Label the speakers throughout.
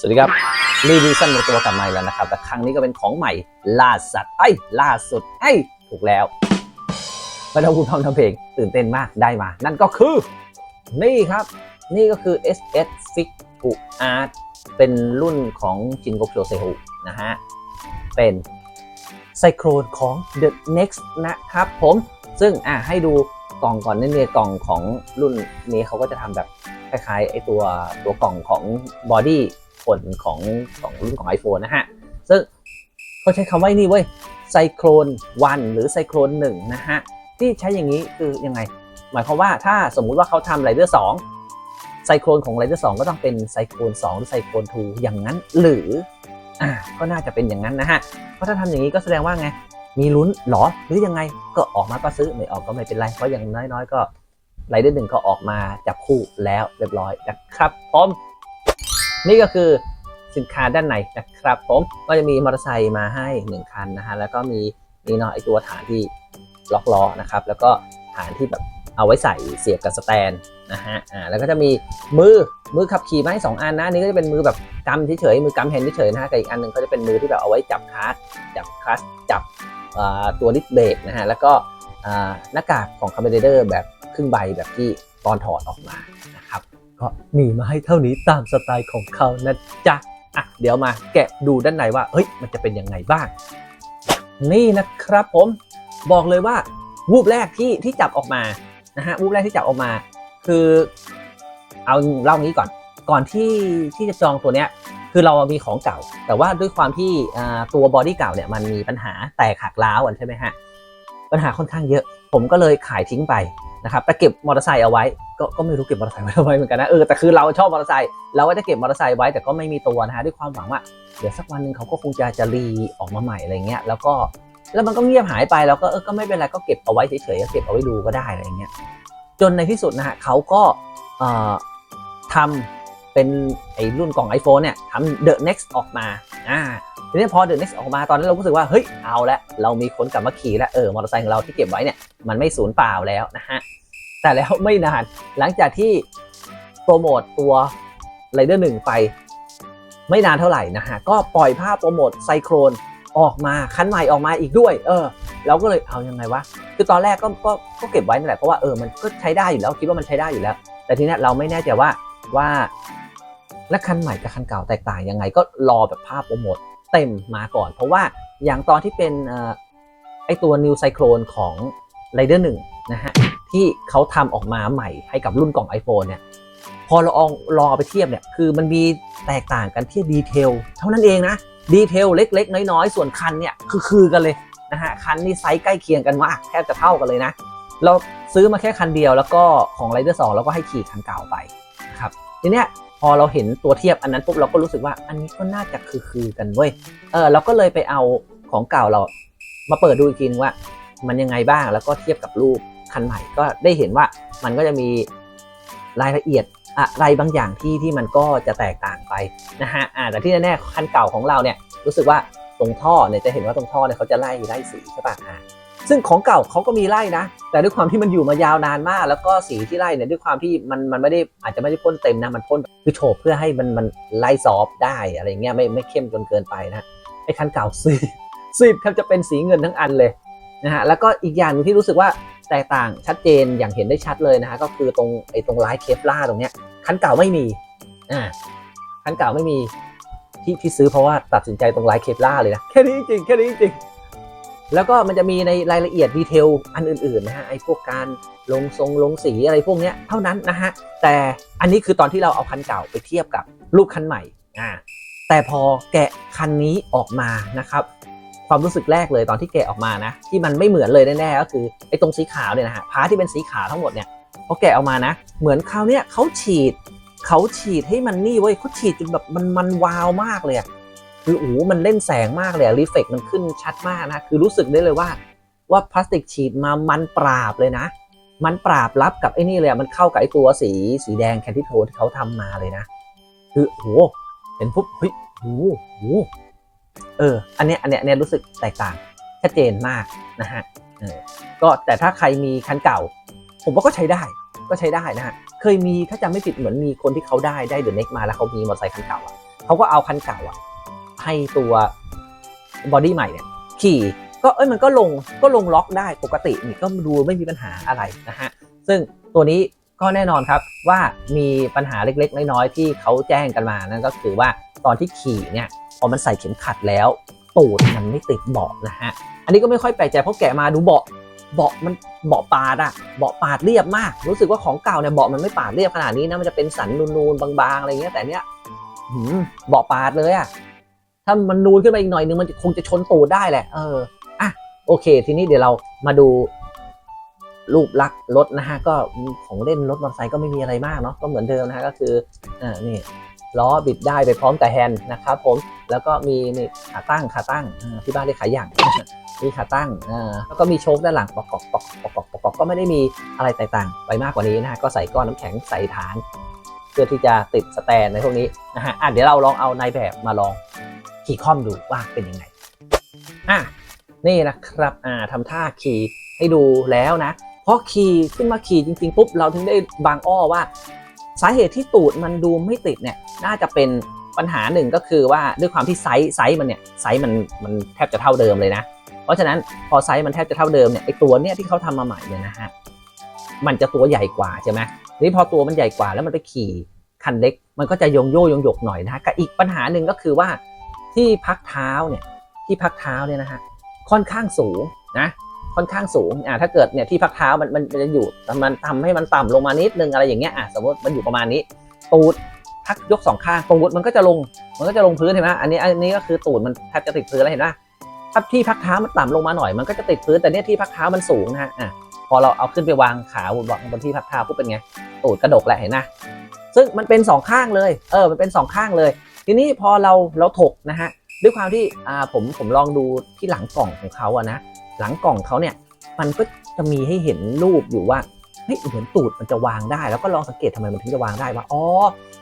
Speaker 1: สวัสดีครับรีวิวสั้นมาตัวกลับมาแล้วนะครับ แต่ครั้งนี้ก็เป็นของใหม่ล่าสัตว์ไอ้ล่าสุดไอ้ถูกแล้วไม่ต้องพูดพร่ำทำเพลงตื่นเต้นมากได้มา นั่นก็คือ นี่ครับ นี่ก็คือ SS Fix to Art เป็นรุ่นของจินกกโชเซฮุนะฮะ เป็นไซโครนของ The Next นะครับผม ซึ่งอะให้ดูกล่องก่อนนี่เนี่ยกล่องของรุ่นนี้เขาก็จะทำแบบคล้ายๆไอตัวตัวกล่องของบอดี้ ลของของรุ่นของ iPhone นะฮะ ซึ่งเขาใช้คำว่านี่เว้ยไซโครน1 หรือไซโครน1นะฮะ ที่ใช้อย่างนี้คือยังไง หมายความว่าถ้าสมมุติว่าเขาทำไรเดอร์2ไซโครนของไรเดอร์2ก็ต้องเป็นไซโครน2หรือไซโครน2อย่างนั้น หรืออ่าก็น่าจะเป็นอย่างนั้นนะฮะ เพราะถ้าทำอย่างนี้ก็แสดงว่าไงมีลุ้นหรอหรือยังไงก็ออกมาก็ซื้อไม่ออกก็ไม่เป็นไรเพราะอย่างน้อยๆ ก็ไรเดอร์หนึ่งก็ออกมาจับคู่แล้วเรียบร้อยนะครับผม นี่ก็คือสินค้าด้านในนะครับผมก็จะมีมอเตอร์ไซค์มาให้ 1 คันนะฮะแล้วก็มีนี่เนาะไอตัวฐานที่ล็อกล้อนะครับแล้วก็ฐานที่แบบเอาไว้ใส่เสียบกับสแตนนะฮะอ่าแล้วก็จะมีมือมือขับขี่มาให้สองอันนะนนี้ก็จะเป็นมือแบบกำเฉยมือกำแฮนด์เฉยนะฮะกับอีกอันหนึ่งก็จะเป็นมือที่แบบเอาไว้จับคลัสจับคลัสจับตัวดิสเบรกนะฮะแล้วก็หน้ากากของคาร์บเดอร์แบบครึ่งใบแบบที่ตอนถอดออกมา ก็มีมาให้เท่านี้ตามสไตล์ของเขานะจ๊ะอะเดี๋ยวมาแกะดูด้านในว่าเฮ้ยมันจะเป็นยังไงบ้าง นี่นะครับผมบอกเลยว่าวูบแรกที่ที่จับออกมานะฮะวูบแรกที่จับออกมา คือเอาเล่างี้ก่อนก่อนที่ที่จะจองตัวเนี้ยคือเรามีของเก่า แต่ว่าด้วยความที่ตัวบอดี้เก่าเนี่ยมันมีปัญหาแตกหักร้าวันใช่ไหมฮะปัญหาค่อนข้างเยอะ ผมก็เลยขายทิ้งไป นะครับแต่เก็บมอเตอร์ไซค์เอาไว้ก็ก็ไม่รู้เก็บมอเตอร์ไซค์ไว้ทำไมเหมือนกันนะเออแต่คือเราชอบมอเตอร์ไซค์เราก็จะเก็บมอเตอร์ไซค์ไว้แต่ก็ไม่มีตัวนะฮะด้วยความหวังว่าเดี๋ยวสักวันหนึ่งเขาก็คงจะจะรีออกมาใหม่อะไรเงี้ยแล้วก็แล้วมันก็เงียบหายไปแล้วก็เออก็ไม่เป็นไรก็เก็บเอาไว้เฉยๆก็เก็บเอาไว้ดูก็ได้อะไรเงี้ยจนในที่สุดนะฮะเขาก็เอ่อทำเป็นไอ้รุ่นกล่อง iPhone เนี่ยทำ The Next ออกมาอ่า ทีนี้พอ The Next ออกมาตอนนั้นเราก็รู้สึกว่าเฮ้ยเอาละเรามีคนกลับมาขี่แล้วเออมอเตอร์ไซค์ของเราที่เก็บไว้เนี่ยมันไม่สูญเปล่าแล้วนะฮะแต่แล้วไม่นานหลังจากที่โปรโมตตัว Rider 1ไป ไม่นานเท่าไหร่นะฮะก็ปล่อยภาพโปรโมทไซโครนออกมาคันใหม่ออกมาอีกด้วย เออ เราก็เลยเอายังไงวะคือตอนแรกก็ก็ก็เก็บไว้นั่นแหละเพราะว่าเออมันก็ใช้ได้อยู่แล้วคิดว่ามันใช้ได้อยู่แล้ว แต่ทีนี้เราไม่แน่ใจว่าว่าและคันใหม่กับคันเก่าแตกต่างยังไงก็รอแบบภาพโปรโมท เต็มมาก่อน เพราะว่าอย่างตอนที่เป็นไอตัว New Cyclone ของ Rider 1นะฮะที่เขาทำออกมาใหม่ให้กับรุ่นกล่อง iPhone เนี่ยพอเราลองลองเอาไปเทียบเนี่ยคือมันมีแตกต่างกันที่ดีเทลเท่านั้นเองนะดีเทลเล็ก ๆ น้อย ๆ ส่วนคันเนี่ยคือคือกันเลยนะฮะคันนี่ไซส์ใกล้เคียงกันมากแทบจะเท่ากันเลยนะ เราซื้อมาแค่คันเดียวแล้วก็ของ Rider 2เราก็ให้ขี่คันเก่าไปนะครับทีเนี้ย พอเราเห็นตัวเทียบอันนั้นปุ๊บเราก็รู้สึกว่าอันนี้ก็น่าจะคือคือกันเว้ยเออเราก็เลยไปเอาของเก่าเรามาเปิดดูอีกทีนึงว่า มันยังไงบ้างแล้วก็เทียบกับรูปคันใหม่ก็ได้เห็นว่ามันก็จะมีรายละเอียดอะไรบางอย่างที่ที่มันก็จะแตกต่างไปนะฮะแต่ที่แน่ๆคันเก่าของเราเนี่ยรู้สึกว่าตรงท่อเนี่ยจะเห็นว่าตรงท่อเนี่ยเขาจะไล่ไล่สีใช่ปะอ่า ซึ่งของเก่าเขาก็มีไล่นะ แต่ด้วยความที่มันอยู่มายาวนานมาก แล้วก็สีที่ไล่เนี่ยด้วยความที่มันมันไม่ได้อาจจะไม่ได้พ่นเต็มนะมันพ่นคือโฉบเพื่อให้มันมันไล่ซอฟได้อะไรเงี้ยไม่ไม่เข้มจนเกินไปนะไอ้คันเก่าสีสีแทบจะเป็นสีเงินทั้งอันเลยนะฮะแล้วก็อีกอย่างนึงที่รู้สึกว่าแตกต่างชัดเจนอย่างเห็นได้ชัดเลยนะฮะก็คือตรงไอ้ตรงลายเคฟล่าตรงเนี้ยคันเก่าไม่มีอ่าคันเก่าไม่มีที่ที่ซื้อเพราะว่าตัดสินใจตรงลายเคฟล่าเลยนะแค่นี้จริงแค่นี้จริง แล้วก็มันจะมีในรายละเอียดดีเทลอันอื่นๆนะฮะไอ้พวกการลงทรงลงสีอะไรพวกเนี้ยเท่านั้นนะฮะแต่อันนี้คือตอนที่เราเอาคันเก่าไปเทียบกับรูปคันใหม่อ่าแต่พอแกะคันนี้ออกมานะครับ ความรู้สึกแรกเลยตอนที่แกะออกมานะ ที่มันไม่เหมือนเลยแน่ๆก็คือไอ้ตรงสีขาวเนี่ยนะฮะพาร์ทที่เป็นสีขาวทั้งหมดเนี่ยพอแกะออกมานะ เหมือนคราวเนี้ยเขาฉีดเขาฉีดให้มันนี่เว้ยเขาฉีดจนแบบมันมันวาวมากเลยอะ คือโอ้โหมันเล่นแสงมากเลยรีเฟกมันขึ้นชัดมากนะ คือรู้สึกได้เลยว่า ว่าพลาสติกฉีดมามันปราบเลยนะ มันปราบรับกับไอ้นี่เลยมันเข้ากับไอ้ตัวสีสีแดงแคนทิโทนที่เขาทำมาเลยนะ คือโอ้โหเห็นปุ๊บเฮ้ยโอ้โหโอ้โหเออ อันเนี้ยอันเนี้ยอันเนี้ยรู้สึกแตกต่างชัดเจนมากนะฮะเออก็แต่ถ้าใครมีคันเก่า ผมว่าก็ใช้ได้ก็ใช้ได้นะฮะ เคยมีถ้าจำไม่ผิดเหมือนมีคนที่เขาได้ได้เดอะเน็กมาแล้วเขามีมอเตอร์ไซค์คันเก่าอะเขาก็เอาคันเก่าอะ ให้ตัวบอดี้ใหม่เนี่ยขี่ก็เอ้ยมันก็ลงก็ลงล็อกได้ปกตินี่ก็ดูไม่มีปัญหาอะไรนะฮะซึ่งตัวนี้ก็แน่นอนครับว่ามีปัญหาเล็กๆ น้อยๆที่เขาแจ้งกันมานั่นก็คือว่าตอนที่ขี่เนี่ยพอมันใส่เข็มขัดแล้ว ตูดมันไม่ติดเบาะนะฮะอันนี้ก็ไม่ค่อยแปลกใจเพราะแกะมาดูเบาะเบาะมันเบาะปาดอะเบาะปาดเรียบมาก รู้สึกว่าของเก่าเนี่ยเบาะมันไม่ปาดเรียบขนาดนี้นะมันจะเป็นสันนูนๆบางๆอะไรเงี้ยแต่เนี้ยเบาะปาดเลยอะ ถ้ามันนูนขึ้นมาอีกหน่อยนึงมันคงจะชนตูดได้แหละ เอออะโอเค ทีนี้เดี๋ยวเรามาดูรูปลักษณ์รถนะฮะก็ของเล่นรถมอเตอร์ไซค์ก็ไม่มีอะไรมากเนาะก็เหมือนเดิมนะฮะก็คืออ่านี่ล้อบิดได้ไปพร้อมกับแฮนด์นะครับผมแล้วก็มีนี่ขาตั้งขาตั้งที่บ้านเรียกขายอย่างมีขาตั้งอ่าแล้วก็มีโชคด้านหลังประกอบประกอบประกอบประกอบก็ไม่ได้มีอะไรแตกต่างไปมากกว่านี้นะฮะก็ใส่ก้อนน้ำแข็งใส่ฐาน เพื่อที่จะติดสแตนในพวกนี้นะฮะอะเดี๋ยวเราลองเอาในายแบบมาลอง ขี่คล่อมดูว่าเป็นยังไงอะนี่นะครับอ่าทำท่าขี่ให้ดูแล้วนะ เพราะขี่ขึ้นมาขี่จริงๆปุ๊บเราถึงได้บางอ้อว่า สาเหตุที่ตูดมันดูไม่ติดเนี่ยน่าจะเป็นปัญหาหนึ่งก็คือว่าด้วยความที่ไซส์ไซส์มันเนี่ยไซส์มันมันแทบจะเท่าเดิมเลยนะ เพราะฉะนั้นพอไซส์มันแทบจะเท่าเดิมเนี่ยไอตัวเนี่ยที่เขาทำมาใหม่เนี่ยนะฮะมันจะตัวใหญ่กว่าใช่ไหมนี่พอตัวมันใหญ่กว่าแล้วมันไปขี่คันเล็ก มันก็จะยงโยยงหยกหน่อยนะฮะกับอีกปัญหาหนึ่งก็คือว่า ที่พักเท้าเนี่ยที่พักเท้าเนี่ยนะฮะค่อนข้างสูงนะค่อนข้างสูงอ่าถ้าเกิดเนี่ยที่พักเท้ามันมันจะอยู่มันทำให้มันต่ำลงมานิดนึงอะไรอย่างเงี้ยอะสมมติมันอยู่ประมาณนี้ ตูดพักยกสองข้างตูดมันก็จะลงมันก็จะลงพื้นเห็นไหมอันนี้อันนี้ก็คือตูดมันแทบจะติดพื้นแล้วเห็นไหมถ้าที่พักเท้ามันต่ำลงมาหน่อยมันก็จะติดพื้นแต่เนี่ยที่พักเท้ามันสูงนะฮะอะพอเราเอาขึ้นไปวางขาบนบนที่พักเท้าปุ๊บเป็นไงตูดกระดกแหละเห็นไหมซึ่งมันเป็นสองข้างเลยเออมันเป็นสองข้างเลย ทีนี้พอเราเราถกนะฮะด้วยความที่อ่าผมผมลองดูที่หลังกล่องของเขาอะนะหลังกล่องเขาเนี่ยมันก็จะมีให้เห็นรูปอยู่ว่าเฮ้ยเหมือนตูดมันจะวางได้ แล้วก็ลองสังเกตทำไมมันถึงจะวางได้ว่าอ๋อ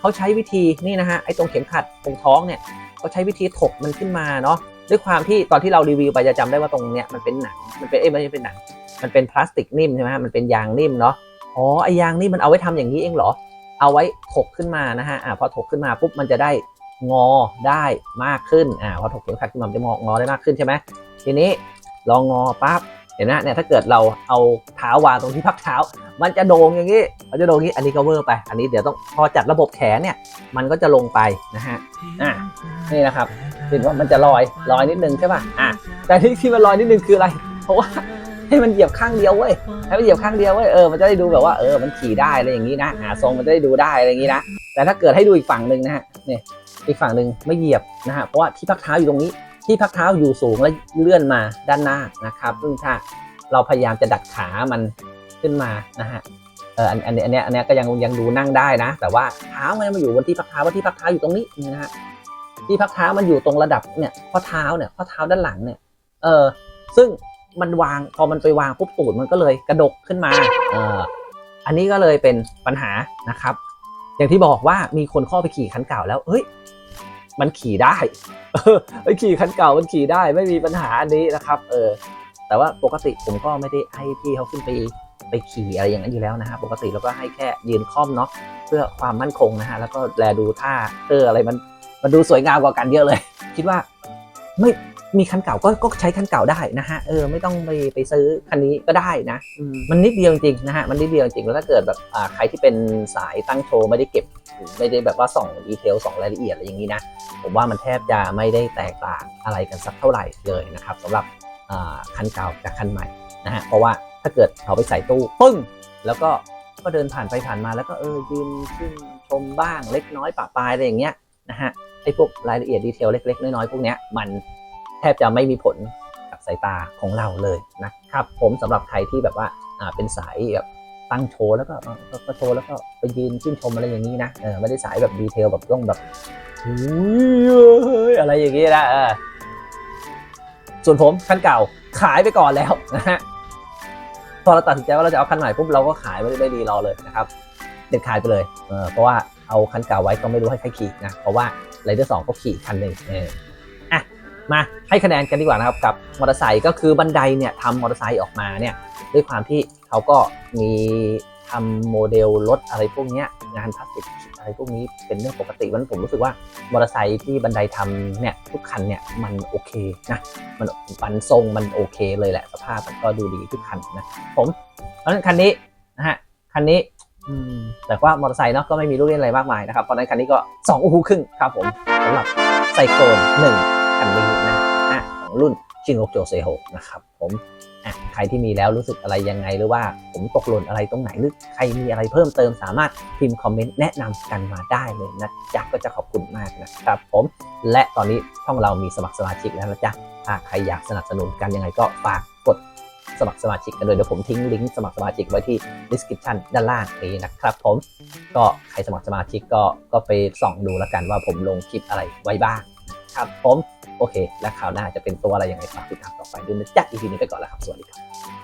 Speaker 1: เขาใช้วิธีนี่นะฮะไอ้ตรงเข็มขัดตรงท้องเนี่ยก็ใช้วิธีถกมันขึ้นมาเนาะด้วยความที่ตอนที่เรารีวิวไปจะจำได้ว่าตรงเนี้ยมันเป็นหนังมันเป็นเอ้ยไม่ใช่เป็นหนัง มันเป็นพลาสติกนิ่มใช่ไหมฮะมันเป็นยางนิ่มเนาะอ๋อไอ้ยางนี่มันเอาไว้ทำอย่างนี้เองเหรอ เอาไว้ถกขึ้นมานะฮะอ่าพอถกขึ้นมาปุ๊บมันจะได้ งอได้มากขึ้นอ่าพอถกเข็มขัดขึ้นมาจะงองอได้มากขึ้นใช่ไหมทีนี้ลองงอปั๊บเห็นไหมเนี่ยถ้าเกิดเราเอาเท้าวางตรงที่พักเท้า มันจะโด่งอย่างนี้มันจะโด่งอย่างนี้อันนี้ก็เวอร์ไป อันนี้เดี๋ยวต้องพอจัดระบบแขนเนี่ยมันก็จะลงไปนะฮะอะนี่นะครับเห็นว่ามันจะลอยลอยนิดนึงใช่ป่ะอะแต่ที่ที่มันลอยนิดนึงคืออะไร เพราะว่าให้มันเหยียบข้างเดียวเว้ยให้มันเหยียบข้างเดียวเว้ยเออมันจะได้ดูแบบว่าเออมันขี่ได้อะไรอย่างนี้นะอ่าทรงมันจะได้ดูได้อะไรอย่างนี้นะแต่ถ้าเกิดให้ดูอีกฝั่งหนึ่งนะฮะเนี่ย อีกฝั่งหนึ่งไม่เหยียบนะฮะเพราะว่าที่พักเท้าอยู่ตรงนี้ ที่พักเท้าอยู่สูงและเลื่อนมาด้านหน้านะครับซึ่งถ้าเราพยายามจะดัดขามันขึ้นมานะฮะเอออันอันนี้อันนี้อันนี้ก็ยังยังดูนั่งได้นะ แต่ว่าเท้ามันมาอยู่บนที่พักเท้าว่าที่พักเท้าอยู่ตรงนี้นี่นะฮะที่พักเท้ามันอยู่ตรงระดับเนี่ยข้อเท้าเนี่ยข้อเท้าด้านหลังเนี่ยเออซึ่งมันวางพอมันไปวางปุ๊บตูดมันก็เลยกระดกขึ้นมาเอออันนี้ก็เลยเป็นปัญหานะครับ อย่างที่บอกว่ามีคนข้อไปขี่คันเก่าแล้วเฮ้ย มันขี่ได้เออไอ้ขี่คันเก่ามันขี่ได้ไม่มีปัญหาอันนี้นะครับ เออ แต่ว่าปกติผมก็ไม่ได้ให้พี่เขาขึ้นไปไปขี่อะไรอย่างนั้นอยู่แล้วนะฮะปกติเราก็ให้แค่ยืนค่อมเนาะเพื่อความมั่นคงนะฮะแล้วก็แลดูท่าเอออะไรมันมันดูสวยงามกว่ากันเยอะเลย คิดว่าไม่มีคันเก่าก็ก็ใช้คันเก่าได้นะฮะเออไม่ต้องไปไปซื้อคันนี้ก็ได้นะอืมมันนิดเดียวจริงๆนะฮะมันนิดเดียวจริงแล้วถ้าเกิดแบบอ่าใครที่เป็นสายตั้งโชว์ไม่ได้เก็บ ไม่ได้แบบว่าส่องดีเทลส่องรายละเอียดอะไรอย่างนี้นะ ผมว่ามันแทบจะไม่ได้แตกต่างอะไรกันสักเท่าไหร่เลยนะครับสำหรับคันเก่ากับคันใหม่นะฮะเพราะว่าถ้าเกิดเอาไปใส่ตู้ปึ้ง แล้วก็ก็เดินผ่านไปผ่านมาแล้วก็เออยืนชื่นชมบ้างเล็กน้อยปะปลายอะไรอย่างเงี้ยนะฮะไอ้พวกรายละเอียดดีเทลเล็ก ๆ น้อยๆพวกเนี้ยมันแทบจะไม่มีผลกับสายตาของเราเลยนะครับผมสำหรับใครที่แบบว่าอ่าเป็นสายแบบ ตั้งโชว์แล้วก็ก็โชว์แล้วก็ไปยืนชื่นชมอะไรอย่างนี้นะเออไม่ได้สายแบบดีเทลแบบต้องแบบอุ้ยอะไรอย่างงี้นะเออส่วนผมคันเก่าขายไปก่อนแล้วนะฮะพอเราตัดสินใจว่าเราจะเอาคันใหม่ปุ๊บเราก็ขายไม่ได้ดีรอเลยนะครับเด็ดขายไปเลยเออเพราะว่าเอาคันเก่าไว้ก็ไม่รู้ให้ใครขี่นะเพราะว่าไรเดอร์สองก็ขี่คันหนึ่งเอออะมาให้คะแนนกันดีกว่านะครับกับมอเตอร์ไซค์ก็คือบันไดเนี่ยทำมอเตอร์ไซค์ออกมาเนี่ยด้วยความที่ เขาก็มีทำโมเดลรถอะไรพวกนี้งานพลาสติกอะไรพวกนี้เป็นเรื่องปกติวันนนผมรู้สึกว่ามอเตอร์ไซค์ที่บันไดทำเนี่ยทุกคันเนี่ยมันโอเคนะมันมันทรงมันโอเคเลยแหละสภาพมันก็ดูดีทุกคันนะผมเพราะฉะนั้นคันนี้นะฮะคันนี้แต่ว่ามอเตอร์ไซค์เนาะก็ไม่มีลูกเล่นอะไรมากมายนะครับเพราะฉะนั้นคันนี้ก็2อูครึ่งครับผมสำหรับไซโคลน1คันนี้นะอะของรุ่น ชินโอโจเซโฮนะครับผมอะใครที่มีแล้วรู้สึกอะไรยังไงหรือว่าผมตกหล่นอะไรตรงไหนหรือใครมีอะไรเพิ่มเติมสามารถพิมพ์คอมเมนต์แนะนำกันมาได้เลยนะจ๊ะก็จะขอบคุณมากนะครับผมและตอนนี้ช่องเรามีสมัครสมาชิกแล้วนะจ๊ะถ้าใครอยากสนับสนุนกันยังไงก็ฝากกดสมัครสมาชิกกันเลยเดี๋ยวผมทิ้งลิงก์สมัครสมาชิกไว้ที่ description ด้านล่างนี้นะครับผมก็ใครสมัครสมาชิกก็ก็ไปส่องดูแล้วกันว่าผมลงคลิปอะไรไว้บ้างครับผม โอเค และคราวหน้าจะเป็นตัวอะไรยังไงฝากติดตามต่อไปด้วยนะจ๊ะ EP นี้ไปก่อนแล้วครับ สวัสดีครับ